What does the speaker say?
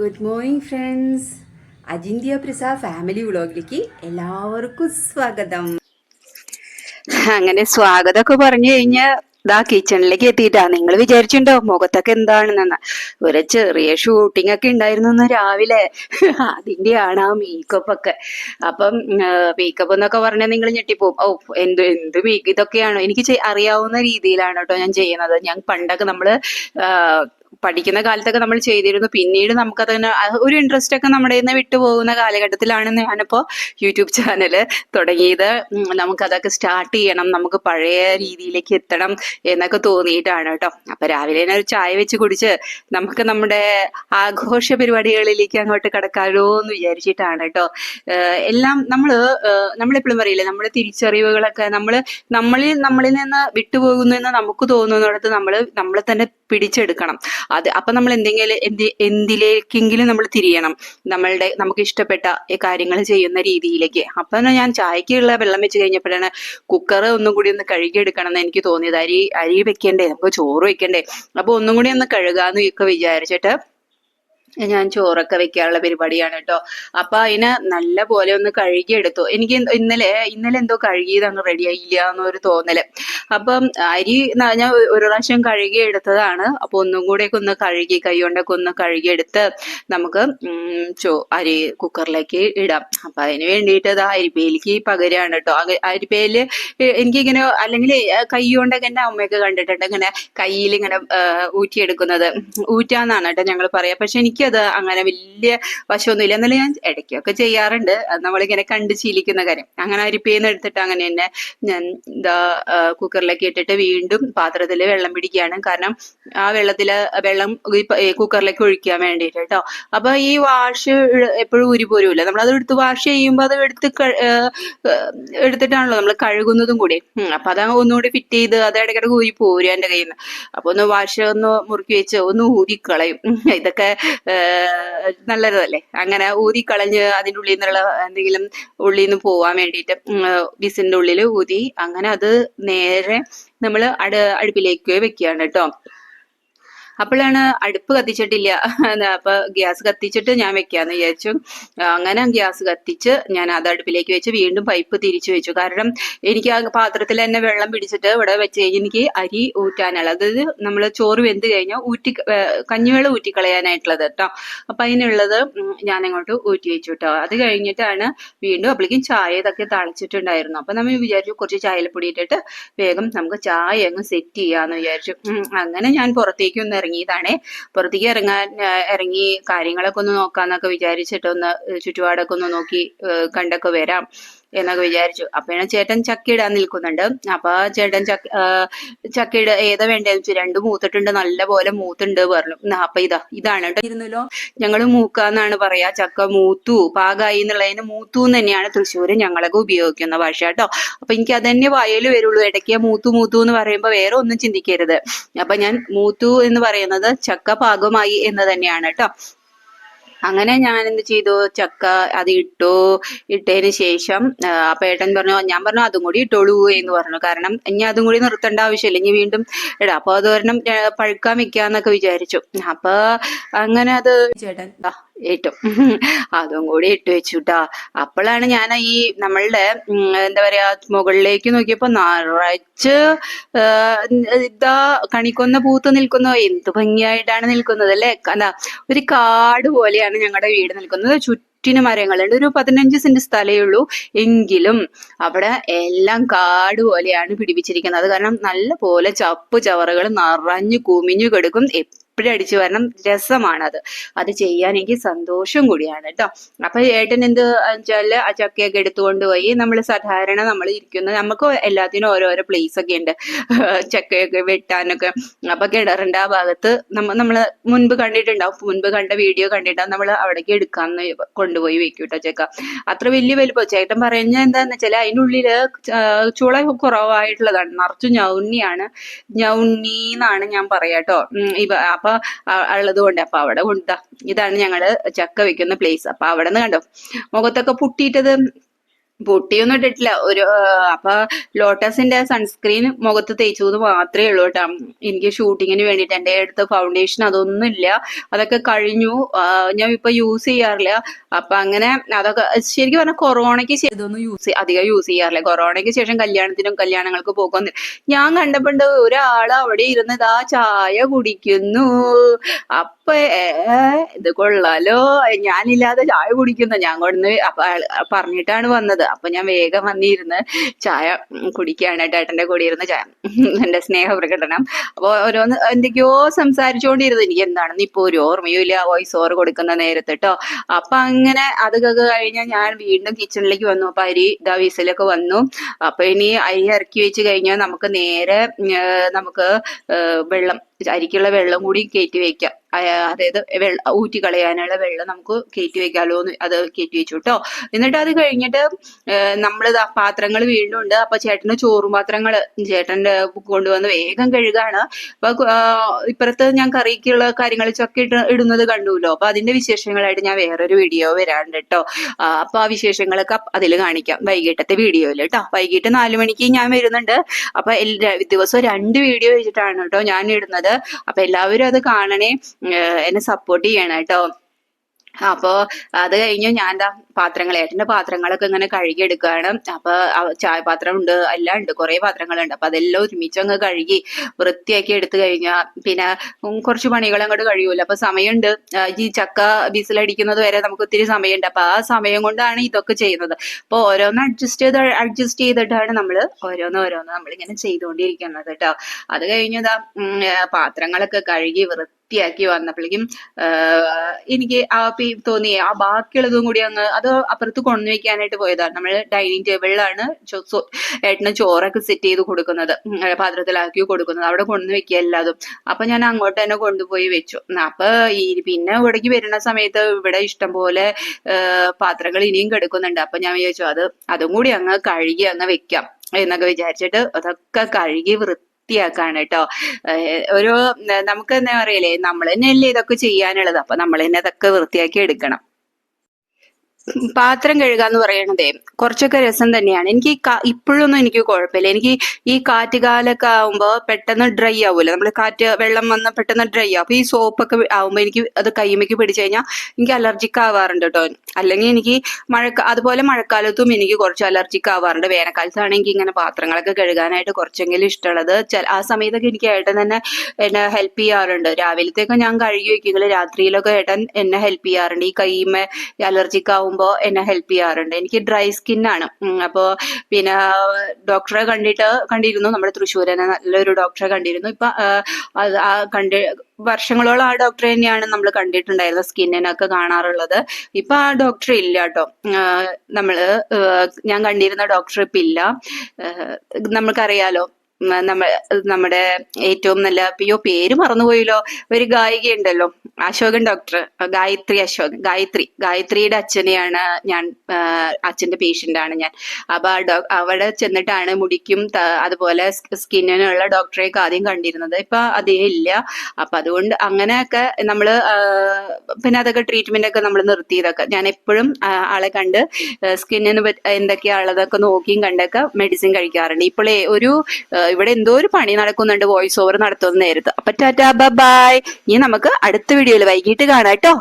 Good morning friends അജിന്ത്യ പ്രസ family വ്ളോഗിലേക്ക് എല്ലാവർക്കും സ്വാഗതം. അങ്ങനെ സ്വാഗതമൊക്കെ പറഞ്ഞു കഴിഞ്ഞ ദാ കിച്ചണിലേക്ക് എത്തിയിട്ടാ. നിങ്ങൾ വിചാരിച്ചിട്ടുണ്ടോ മുഖത്തൊക്കെ എന്താണെന്ന് ഒരു ചെറിയ ഷൂട്ടിംഗ് ഒക്കെ ഉണ്ടായിരുന്നു രാവിലെ. അതിന്റെയാണ് ആ മേക്കപ്പ് ഒക്കെ. അപ്പം മേക്കപ്പ് എന്നൊക്കെ പറഞ്ഞാൽ നിങ്ങൾ ഞെട്ടിപ്പോവും. ഓ എന്ത് എന്ത് മേക്ക് ഇതൊക്കെയാണോ? എനിക്ക് അറിയാവുന്ന രീതിയിലാണ് കേട്ടോ ഞാൻ ചെയ്യുന്നത്. ഞാൻ പണ്ടൊക്കെ നമ്മൾ പഠിക്കുന്ന കാലത്തൊക്കെ നമ്മൾ ചെയ്തിരുന്നു. പിന്നീട് നമുക്ക് തന്നെ ഒരു ഇൻട്രസ്റ്റ് ഒക്കെ നമ്മുടെ നിന്ന് വിട്ടുപോകുന്ന കാലഘട്ടത്തിലാണ് ഞാനിപ്പോ യൂട്യൂബ് ചാനൽ തുടങ്ങിയത്. നമുക്കതൊക്കെ സ്റ്റാർട്ട് ചെയ്യണം നമുക്ക് പഴയ രീതിയിലേക്ക് എത്തണം എന്നൊക്കെ തോന്നിയിട്ടാണ് കേട്ടോ. അപ്പൊ രാവിലെ തന്നെ ഒരു ചായ വെച്ച് കുടിച്ച് നമുക്ക് നമ്മുടെ ആഘോഷ പരിപാടികളിലേക്ക് അങ്ങോട്ട് കടക്കാലോ എന്ന് വിചാരിച്ചിട്ടാണ് കേട്ടോ. എല്ലാം നമ്മൾ ഏഹ് നമ്മളെപ്പോഴും പറയില്ലേ നമ്മുടെ തിരിച്ചറിവുകളൊക്കെ നമ്മൾ നമ്മളിൽ നമ്മളിൽ നിന്ന് വിട്ടുപോകുന്നു എന്ന് നമുക്ക് തോന്നുന്നിടത്ത് നമ്മൾ നമ്മളെ തന്നെ പിടിച്ചെടുക്കണം. അത് അപ്പൊ നമ്മൾ എന്തെങ്കിലും എന്ത് എന്തിലേക്കെങ്കിലും നമ്മൾ തിരിയണം. നമ്മളുടെ നമുക്ക് ഇഷ്ടപ്പെട്ട കാര്യങ്ങൾ ചെയ്യുന്ന രീതിയിലേക്ക്. അപ്പൊ ഞാൻ ചായക്കുള്ള വെള്ളം വെച്ച് കഴിഞ്ഞപ്പോഴാണ് കുക്കർ ഒന്നും കൂടി ഒന്ന് കഴുകിയെടുക്കണം എന്ന് എനിക്ക് തോന്നിയത്. അരി അരി വെക്കണ്ടേ? നമുക്ക് ചോറ് വെക്കണ്ടേ? അപ്പൊ ഒന്നും കൂടി ഒന്ന് കഴുകാന്ന് ഒക്കെ വിചാരിച്ചിട്ട് ഞാൻ ചോറൊക്കെ വെക്കാനുള്ള പരിപാടിയാണ് കേട്ടോ. അപ്പൊ അതിന് നല്ല പോലെ ഒന്ന് കഴുകിയെടുത്തു. എനിക്ക് ഇന്നലെ ഇന്നലെ എന്തോ കഴുകിയത് റെഡിയായില്ല എന്നൊരു തോന്നൽ. അപ്പം അരി ഞാൻ ഒരു പ്രാവശ്യം കഴുകി എടുത്തതാണ് അപ്പൊ ഒന്നും കൂടെയൊക്കെ ഒന്ന് കഴുകി കൈ കൊണ്ടൊക്കെ ഒന്ന് കഴുകിയെടുത്ത് നമുക്ക് ചോ അരി കുക്കറിലേക്ക് ഇടാം. അപ്പൊ അതിന് വേണ്ടിയിട്ട് അത് അരിപ്പേലിക്ക് പകരാണ് കേട്ടോ. അരിപ്പേൽ എനിക്കിങ്ങനെ അല്ലെങ്കിൽ കൈ കൊണ്ടൊക്കെ എന്റെ അമ്മയൊക്കെ കണ്ടിട്ടുണ്ട് ഇങ്ങനെ കയ്യിൽ ഇങ്ങനെ ഊറ്റിയെടുക്കുന്നത്. ഊറ്റാന്നാണ് കേട്ടോ ഞങ്ങൾ പറയാ. പക്ഷെ എനിക്കത് അങ്ങനെ വലിയ വശമൊന്നുമില്ല. എന്നാലും ഞാൻ ഇടയ്ക്കൊക്കെ ചെയ്യാറുണ്ട്. അത് നമ്മളിങ്ങനെ കണ്ട് ശീലിക്കുന്ന കാര്യം. അങ്ങനെ അരിപ്പേന്ന് എടുത്തിട്ട് അങ്ങനെ തന്നെ ഞാൻ എന്താ കുക്കറിലേക്ക് ഇട്ടിട്ട് വീണ്ടും പാത്രത്തിൽ വെള്ളം പിടിക്കുകയാണ്. കാരണം ആ വെള്ളത്തിൽ വെള്ളം കുക്കറിലേക്ക് ഒഴിക്കാൻ വേണ്ടിയിട്ട് കേട്ടോ അപ്പൊ ഈ വാഷ് എപ്പോഴും ഊരി പോരൂല നമ്മളത് എടുത്ത് വാഷ് ചെയ്യുമ്പോൾ അത് എടുത്ത് എടുത്തിട്ടാണല്ലോ നമ്മൾ കഴുകുന്നതും കൂടി. അപ്പൊ അത് ഒന്നുകൂടി ഫിറ്റ് ചെയ്ത് അത് ഇടയ്ക്കിടയ്ക്ക് ഊരി പോരും എന്റെ കയ്യിൽ നിന്ന് അപ്പൊ ഒന്ന് വാഷ് ഒന്ന് മുറുക്കി വെച്ച് ഒന്ന് ഊതി കളയും ഇതൊക്കെ നല്ലതല്ലേ അങ്ങനെ ഊതി കളഞ്ഞ് അതിന്റെ ഉള്ളിൽ നിന്നുള്ള എന്തെങ്കിലും ഉള്ളിൽ നിന്ന് പോവാൻ വേണ്ടിയിട്ട് ബിസിന്റെ ഉള്ളിൽ ഊതി അങ്ങനെ അത് നേരെ നമ്മൾ അട അടുപ്പിലേക്ക് വെക്കുകയാണ് കേട്ടോ. അപ്പോഴാണ് അടുപ്പ് കത്തിച്ചിട്ടില്ല. അപ്പൊ ഗ്യാസ് കത്തിച്ചിട്ട് ഞാൻ വെക്കാന്ന് വിചാരിച്ചു. അങ്ങനെ ഗ്യാസ് കത്തിച്ച് ഞാൻ അത് അടുപ്പിലേക്ക് വെച്ച് വീണ്ടും പൈപ്പ് തിരിച്ചു വെച്ചു. കാരണം എനിക്ക് ആ പാത്രത്തിൽ തന്നെ വെള്ളം പിടിച്ചിട്ട് ഇവിടെ വെച്ച് എനിക്ക് അരി ഊറ്റാനുള്ള അതായത് നമ്മൾ ചോറ് വെന്ത് കഴിഞ്ഞാൽ ഊറ്റി കഞ്ഞിവെള്ളം ഊറ്റിക്കളയാനായിട്ടുള്ളത് കേട്ടോ. അപ്പൊ അതിനുള്ളത് ഞാൻ അങ്ങോട്ട് ഊറ്റി വെച്ചു കേട്ടോ. അത് കഴിഞ്ഞിട്ടാണ് വീണ്ടും അപ്പോഴേക്കും ചായ ഇതൊക്കെ തളിച്ചിട്ടുണ്ടായിരുന്നു. അപ്പൊ നമ്മൾ വിചാരിച്ചു കുറച്ച് ചായയിൽ ഇട്ടിട്ട് വേഗം നമുക്ക് ചായ അങ്ങ് സെറ്റ് ചെയ്യാന്ന് വിചാരിച്ചു. അങ്ങനെ ഞാൻ പുറത്തേക്ക് ഒന്ന് ഇറങ്ങിയതാണേ. പുറത്തേക്ക് ഇറങ്ങാൻ ഇറങ്ങി കാര്യങ്ങളൊക്കെ ഒന്ന് നോക്കാന്നൊക്കെ വിചാരിച്ചിട്ട് ഒന്ന് ചുറ്റുപാടൊക്കെ ഒന്ന് നോക്കി കണ്ടൊക്കെ വരാം. എന്നൊക്കെ വിചാരിച്ചു. അപ്പോഴാണ് ചേട്ടൻ ചക്കയിടാൻ നിൽക്കുന്നുണ്ട്. അപ്പൊ ചേട്ടൻ ചക്ക ചക്കയിട ചക്ക ഏതാ വേണ്ടതെന്ന് വെച്ചു രണ്ട് മൂത്തിട്ടുണ്ട്. നല്ല പോലെ മൂത്തുണ്ട് പറഞ്ഞു. അപ്പൊ ഇതാ ഇതാണ് കേട്ടോ. ഇരുന്നല്ലോ. ഞങ്ങൾ മൂക്കാന്നാണ് പറയാ. ചക്ക മൂത്തു പാകായി എന്നുള്ളതിന് മൂത്തു എന്ന് തന്നെയാണ് തൃശ്ശൂര് ഞങ്ങളൊക്കെ ഉപയോഗിക്കുന്ന ഭാഷ കേട്ടോ. അപ്പൊ എനിക്ക് അതന്നെ വായൽ വരുള്ളൂ. ഇടയ്ക്ക് മൂത്തു മൂത്തു എന്ന് പറയുമ്പോ വേറെ ഒന്നും ചിന്തിക്കരുത്. അപ്പൊ ഞാൻ മൂത്തു എന്ന് പറയുന്നത് ചക്ക പാകമായി എന്ന് തന്നെയാണ് കേട്ടോ. അങ്ങനെ ഞാൻ എന്ത് ചെയ്തു? ചക്ക അത് ഇട്ടു. ഇട്ടതിന് ശേഷം ഏട്ടൻ പറഞ്ഞു ഞാൻ പറഞ്ഞു അതും കൂടി ഇട്ടോളൂ എന്ന് പറഞ്ഞു. കാരണം ഇനി അതും കൂടി നിർത്തേണ്ട ആവശ്യമില്ല. ഇനി വീണ്ടും ഇടാം. അപ്പൊ അത് ഒരെണ്ണം പഴുക്കാൻ വെക്കാന്നൊക്കെ വിചാരിച്ചു. അപ്പൊ അങ്ങനെ അത് ചേട്ടൻ. ഇട്ടു. അതും കൂടി ഇട്ട് വെച്ചുട്ടാ. അപ്പോഴാണ് ഞാൻ ഈ നമ്മളുടെ എന്താ പറയാ മുകളിലേക്ക് നോക്കിയപ്പോ നിറച്ച് ഇതാ കണിക്കൊന്ന പൂത്ത് നിൽക്കുന്നു. എന്ത് ഭംഗിയായിട്ടാണ് നിൽക്കുന്നത് അല്ലെ? എന്താ ഒരു കാട് പോലെയാണ് ഞങ്ങളുടെ വീട് നിൽക്കുന്നത്. ചുറ്റിന് മരങ്ങളുണ്ട് ഒരു പതിനഞ്ച് സെന്റ് സ്ഥലമേ ഉള്ളൂ. എങ്കിലും അവിടെ എല്ലാം കാട് പോലെയാണ് പിടിപ്പിച്ചിരിക്കുന്നത്. കാരണം നല്ല പോലെ ചപ്പ് ചവറുകൾ നിറഞ്ഞു കുമിഞ്ഞു കിടക്കും. എപ്പോഴും അടിച്ചു വരണം. രസമാണത്. അത് ചെയ്യാൻ എനിക്ക് സന്തോഷം കൂടിയാണ് കേട്ടോ അപ്പൊ ഏട്ടൻ എന്ത് വെച്ചാൽ ആ ചക്കയൊക്കെ എടുത്തുകൊണ്ട് പോയി നമ്മൾ സാധാരണ നമ്മൾ ഇരിക്കുന്ന നമുക്ക് എല്ലാത്തിനും ഓരോരോ പ്ലേസ് ഒക്കെ ഉണ്ട്. ചക്കയൊക്കെ വെട്ടാനൊക്കെ. അപ്പൊ കിണറിന്റെ ആ ഭാഗത്ത് നമ്മ നമ്മൾ മുൻപ് കണ്ടിട്ടുണ്ടാവും. മുൻപ് കണ്ട വീഡിയോ കണ്ടിട്ടുണ്ടാവും നമ്മൾ അവിടേക്ക് എടുക്കാന്ന് കൊണ്ടുപോയി വെക്കും കേട്ടോ ചക്ക. അത്ര വലിയ വലിപ്പം ചേട്ടൻ പറഞ്ഞ എന്താന്ന് വെച്ചാൽ അതിന്റെ ഉള്ളിൽ ചുള കുറവായിട്ടുള്ളതാണ്. നിറച്ചു ഞൗണ്ണിയാണ്. ഞൗണ്ണി എന്നാണ് ഞാൻ പറയാട്ടോ ഇപ്പൊ അപ്പൊ ആ, ഉള്ളത് കൊണ്ട് അപ്പൊ അവിടെ കൊണ്ടാ ഇതാണ് ഞങ്ങൾ ചക്ക വെക്കുന്ന പ്ലേസ് അപ്പൊ അവിടെ നിന്ന് കണ്ടോ? മുഖത്തൊക്കെ പുട്ടിയിട്ടത് പൊട്ടിയൊന്നും ഇട്ടിട്ടില്ല. ഒരു അപ്പൊ ലോട്ടസിന്റെ സൺസ്ക്രീൻ മുഖത്ത് തേച്ചത് മാത്രമേ ഉള്ളൂ കേട്ടോ. എനിക്ക് ഷൂട്ടിങ്ങിന് വേണ്ടിട്ട് എന്റെ അടുത്ത് ഫൗണ്ടേഷൻ അതൊന്നും ഇല്ല അതൊക്കെ കഴിഞ്ഞു. ഞാൻ ഇപ്പൊ യൂസ് ചെയ്യാറില്ല. അപ്പൊ അങ്ങനെ അതൊക്കെ ശരിക്കും പറഞ്ഞാൽ കൊറോണയ്ക്ക് ഇതൊന്നും യൂസ് അധികം യൂസ് ചെയ്യാറില്ല. കൊറോണയ്ക്ക് ശേഷം കല്യാണത്തിനും കല്യാണങ്ങൾക്ക് പോകുന്നില്ല ഞാൻ കണ്ടപ്പോണ്ട് ഒരാൾ അവിടെ ഇരുന്ന് ഇതാ ചായ കുടിക്കുന്നു. അപ്പൊ ഇത് കൊള്ളാലോ. ഞാനില്ലാതെ ചായ കുടിക്കുന്ന. ഞാൻ കൊടുന്ന് പറഞ്ഞിട്ടാണ് വന്നത്. അപ്പൊ ഞാൻ വേഗം വന്നിരുന്ന് ചായ കുടിക്കുകയാണ് ഏട്ടന്റെ കൂടെ ഇരുന്ന് ചായ എന്റെ സ്നേഹ പ്രകടനം. അപ്പൊ ഓരോന്ന് എന്തൊക്കെയോ സംസാരിച്ചുകൊണ്ടിരുന്നു. എനിക്ക് എന്താണെന്ന് ഇപ്പൊ ഒരു ഓർമ്മയും ഇല്ല. വോയിസ് ഓർ കൊടുക്കുന്ന നേരത്ത് കേട്ടോ അപ്പൊ അങ്ങനെ അതൊക്കെ കഴിഞ്ഞാൽ ഞാൻ വീണ്ടും കിച്ചണിലേക്ക് വന്നു. അപ്പൊ അരി ഇതാ വീസിലൊക്കെ വന്നു. അപ്പൊ ഇനി അരി ഇറക്കി വെച്ച് കഴിഞ്ഞാൽ നമുക്ക് നേരെ നമുക്ക് വെള്ളം അരിക്കുള്ള വെള്ളം കൂടി കയറ്റി വെക്കാം അതായത് വെള്ളം ഊറ്റി കളയാനുള്ള വെള്ളം നമുക്ക് കയറ്റി വെക്കാലോ എന്ന് അത് കയറ്റി വെച്ചു കേട്ടോ എന്നിട്ട് അത് കഴിഞ്ഞിട്ട് നമ്മൾ പാത്രങ്ങൾ വീണ്ടും ഉണ്ട് അപ്പൊ ചേട്ടന് ചോറും പാത്രങ്ങൾ ചേട്ടന്റെ കൊണ്ടുവന്ന് വേഗം കഴുകാണ്. അപ്പൊ ഇപ്പുറത്ത് ഞാൻ കറിക്കുള്ള കാര്യങ്ങൾ ചൊക്കെ ഇട്ട് ഇടുന്നത് കണ്ടുല്ലോ. അപ്പൊ അതിന്റെ വിശേഷങ്ങളായിട്ട് ഞാൻ വേറൊരു വീഡിയോ വരാണ്ട് കേട്ടോ അപ്പൊ ആ വിശേഷങ്ങളൊക്കെ അതിൽ കാണിക്കാം വൈകിട്ടത്തെ വീഡിയോയിൽ കേട്ടോ വൈകിട്ട് നാലു മണിക്ക് ഞാൻ വരുന്നുണ്ട്. അപ്പൊ എല്ലാ ദിവസവും രണ്ട് വീഡിയോ വെച്ചിട്ടാണ് കേട്ടോ ഞാൻ ഇടുന്നത്. അപ്പൊ എല്ലാവരും അത് കാണണേ എന്നെ സപ്പോർട്ട് ചെയ്യണം കേട്ടോ അപ്പോ അത് കഴിഞ്ഞ് ഞാൻ എന്താ പാത്രങ്ങൾ ഏട്ടന്റെ പാത്രങ്ങളൊക്കെ ഇങ്ങനെ കഴുകിയെടുക്കുകയാണ്. അപ്പൊ ചായ ചായപാത്രം ഉണ്ട് എല്ലാം ഉണ്ട് കുറെ പാത്രങ്ങളുണ്ട്. അപ്പൊ അതെല്ലാം ഒരുമിച്ച് അങ്ങ് കഴുകി വൃത്തിയാക്കി എടുത്തു കഴിഞ്ഞാൽ പിന്നെ കുറച്ച് പണികൾ അങ്ങോട്ട് കഴിയൂല. അപ്പൊ സമയമുണ്ട്. ഈ ചക്ക ബീസിലടിക്കുന്നത് വരെ നമുക്ക് ഒത്തിരി സമയമുണ്ട്. അപ്പൊ ആ സമയം കൊണ്ടാണ് ഇതൊക്കെ ചെയ്യുന്നത്. അപ്പൊ ഓരോന്ന് അഡ്ജസ്റ്റ് ചെയ്ത് അഡ്ജസ്റ്റ് ചെയ്തിട്ടാണ് നമ്മൾ ഓരോന്ന് ഓരോന്ന് നമ്മളിങ്ങനെ ചെയ്തുകൊണ്ടിരിക്കുന്നത് കേട്ടോ. അത് കഴിഞ്ഞതാ പാത്രങ്ങളൊക്കെ കഴുകി വൃത്തിയാക്കി വന്നപ്പോഴേക്കും എനിക്ക് ആ തോന്നി ആ ബാക്കിയുള്ളതും കൂടി അങ്ങ് അത് അപ്പുറത്ത് കൊണ്ടു പോയതാണ്. നമ്മൾ ഡൈനിങ് ടേബിളിലാണ് ഏട്ടന് ചോറൊക്കെ സെറ്റ് ചെയ്ത് കൊടുക്കുന്നത് പാത്രത്തിലാക്കി കൊടുക്കുന്നത്. അവിടെ കൊണ്ടു വെക്കുക എല്ലാതും. അപ്പൊ ഞാൻ അങ്ങോട്ട് തന്നെ കൊണ്ടുപോയി വെച്ചു. അപ്പൊ ഈ പിന്നെ ഇവിടേക്ക് വരുന്ന സമയത്ത് ഇവിടെ ഇഷ്ടം പോലെ പാത്രങ്ങൾ ഇനിയും കിടക്കുന്നുണ്ട്. അപ്പൊ ഞാൻ വിചാരിച്ചു അത് അതും കൂടി അങ്ങ് കഴുകി അങ്ങ് വെക്കാം എന്നൊക്കെ വിചാരിച്ചിട്ട് അതൊക്കെ കഴുകി വൃത്തിയാക്കാണ് കേട്ടോ ഒരു നമുക്ക് എന്താ പറയലേ നമ്മൾ തന്നെയല്ലേ ഇതൊക്കെ ചെയ്യാനുള്ളത്. അപ്പൊ നമ്മൾ തന്നെ ഇതൊക്കെ വൃത്തിയാക്കി എടുക്കണം. പാത്രം കഴുകുക എന്ന് പറയണതേ കുറച്ചൊക്കെ രസം തന്നെയാണ്. എനിക്ക് ഇപ്പോഴൊന്നും എനിക്ക് കുഴപ്പമില്ല. എനിക്ക് ഈ കാറ്റ് കാലൊക്കെ ആവുമ്പോ പെട്ടെന്ന് ഡ്രൈ ആവൂല. നമ്മൾ കാറ്റ് വെള്ളം വന്ന പെട്ടെന്ന് ഡ്രൈ ആവും. ഈ സോപ്പൊക്കെ ആവുമ്പോ എനിക്ക് അത് കൈമയ്ക്ക് പിടിച്ചു കഴിഞ്ഞാൽ എനിക്ക് അലർജിക്ക് ആവാറുണ്ട് കേട്ടോ. അല്ലെങ്കിൽ എനിക്ക് മഴക്ക അതുപോലെ മഴക്കാലത്തും എനിക്ക് കുറച്ച് അലർജിക്ക് ആവാറുണ്ട്. വേനൽക്കാലത്താണെങ്കിൽ ഇങ്ങനെ പാത്രങ്ങളൊക്കെ കഴുകാനായിട്ട് കുറച്ചെങ്കിലും ഇഷ്ടമുള്ളത്. ആ സമയത്തൊക്കെ എനിക്ക് ഏട്ടൻ തന്നെ എന്നെ ഹെൽപ്പ് ചെയ്യാറുണ്ട്. രാവിലത്തേക്ക് ഞാൻ കഴുകി വെക്കുമെങ്കിൽ രാത്രിയിലൊക്കെ ഏട്ടൻ എന്നെ ഹെൽപ്പ് ചെയ്യാറുണ്ട്. ഈ കൈമ അലർജിക്ക് ആവുമ്പോൾ എന്നെ ഹെൽപ്പ് ചെയ്യാറുണ്ട്. എനിക്ക് ഡ്രൈ സ്കിൻ ആണ്. അപ്പോൾ പിന്നെ ഡോക്ടറെ കണ്ടിട്ട് കണ്ടിരുന്നു. നമ്മുടെ തൃശ്ശൂരനെ നല്ലൊരു ഡോക്ടറെ കണ്ടിരുന്നു. ഇപ്പൊ ആ, കണ്ട് വർഷങ്ങളോളം ആ ഡോക്ടറെ തന്നെയാണ് നമ്മൾ കണ്ടിട്ടുണ്ടായിരുന്നത് സ്കിന്നിനൊക്കെ കാണാറുള്ളത്. ഇപ്പൊ ആ ഡോക്ടർ ഇല്ല കേട്ടോ. നമ്മൾ ഞാൻ കണ്ടിരുന്ന ഡോക്ടർ ഇപ്പൊ ഇല്ല. നമുക്കറിയാലോ നമ്മ നമ്മുടെ ഏറ്റവും നല്ല അയ്യോ പേര് മറന്നുപോയല്ലോ. ഒരു ഗായിക ഉണ്ടല്ലോ അശോകൻ ഡോക്ടർ ഗായത്രി അശോകൻ. ഗായത്രി. ഗായത്രിയുടെ അച്ഛനെയാണ് ഞാൻ അച്ഛന്റെ പേഷ്യന്റ് ആണ് ഞാൻ. അപ്പൊ അവിടെ ചെന്നിട്ടാണ് മുടിക്കും അതുപോലെ സ്കിന്നിനുള്ള ഡോക്ടറെയൊക്കെ ആദ്യം കണ്ടിരുന്നത്. ഇപ്പൊ അതേ ഇല്ല. അപ്പൊ അതുകൊണ്ട് അങ്ങനെയൊക്കെ നമ്മൾ പിന്നെ അതൊക്കെ ട്രീറ്റ്മെന്റ് ഒക്കെ നമ്മൾ നിർത്തിയതൊക്കെ. ഞാൻ എപ്പോഴും ആളെ കണ്ട് സ്കിന്നിന് എന്തൊക്കെയാ ഉള്ളതൊക്കെ നോക്കിയും കണ്ടൊക്കെ മെഡിസിൻ കഴിക്കാറുണ്ട്. ഇപ്പോഴേ ഒരു ഇവിടെ എന്തോ ഒരു പണി നടക്കുന്നുണ്ട് വോയിസ് ഓവർ നടത്തുന്ന നേരത്ത്. അപ്പൊ ടാറ്റാ ബൈ ഇനി നമുക്ക് അടുത്ത വീഡിയോയിൽ വൈകിട്ട് കാണാം കേട്ടോ.